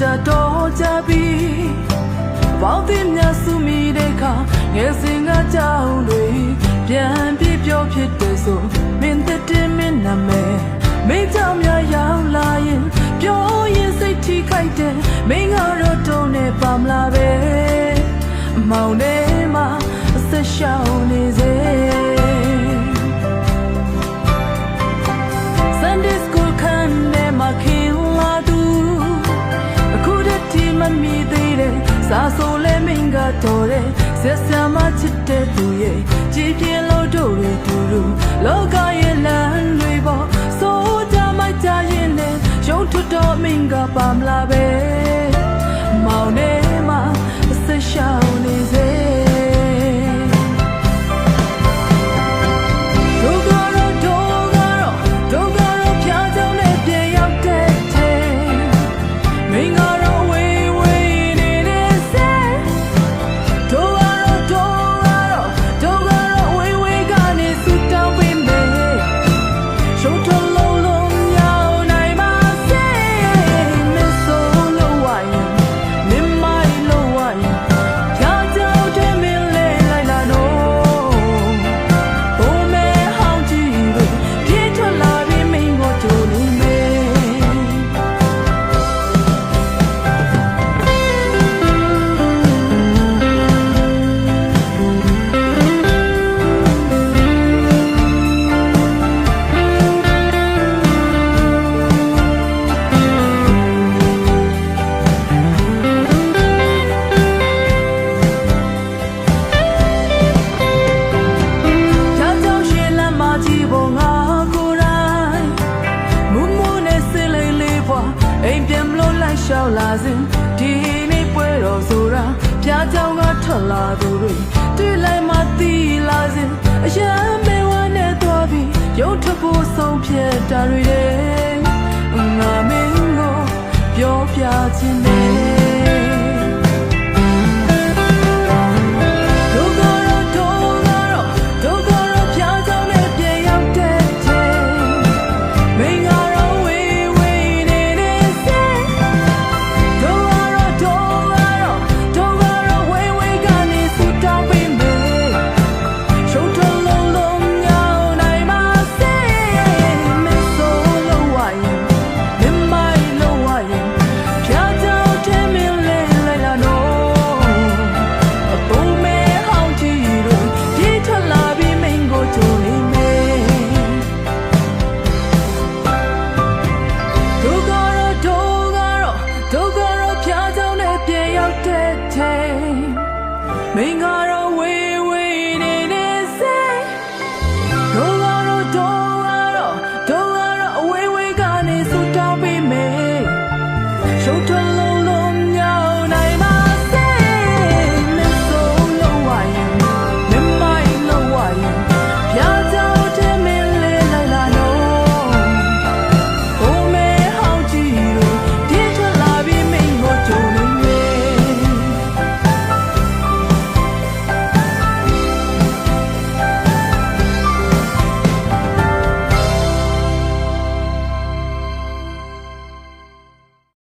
တာတော့ကြပြီပေါင်းတင်မြတ်စုမိတဲ့ခါငယ်စဉ်ကကြောင်တွေပြန်ပြပြောဖြစ်တယ်ဆိုမင်းတက်တင်မင်းနာမည်မင်းကြောင့်များရောက်လာရင်ပြောရင်စိတ်ထိခိုက်တယ်မင်းကတော့တုံးနေပါမလားပဲအမောင်ထဲ စာဆိုလဲမင်းကတော့တယ်ဆက်ဆံမချစ်တဲ့သူရဲ့ကြည်ပြင်းလို့တို့တွေတူတူလောကရဲ့လမ်းတွေပေါ်စိုးကြမိုက်ကြရင်လည်းရုံထွတ်တော်မင်းကပါမလားပဲ လိုက်လျှောက်လာစဉ်ဒီနေ့ပွဲတော်ဆိုတာပြားကြောင်ကထွက်လာသူတွေတွေ့လိုက်မှတီးလာစဉ်အရန်မဲဝမ်းနဲ့သွားပြီးရုပ်ထဖို့ဆုံးဖြတ်တာတွေတဲ့ငါမင်းကိုပြောပြခြင်းနဲ့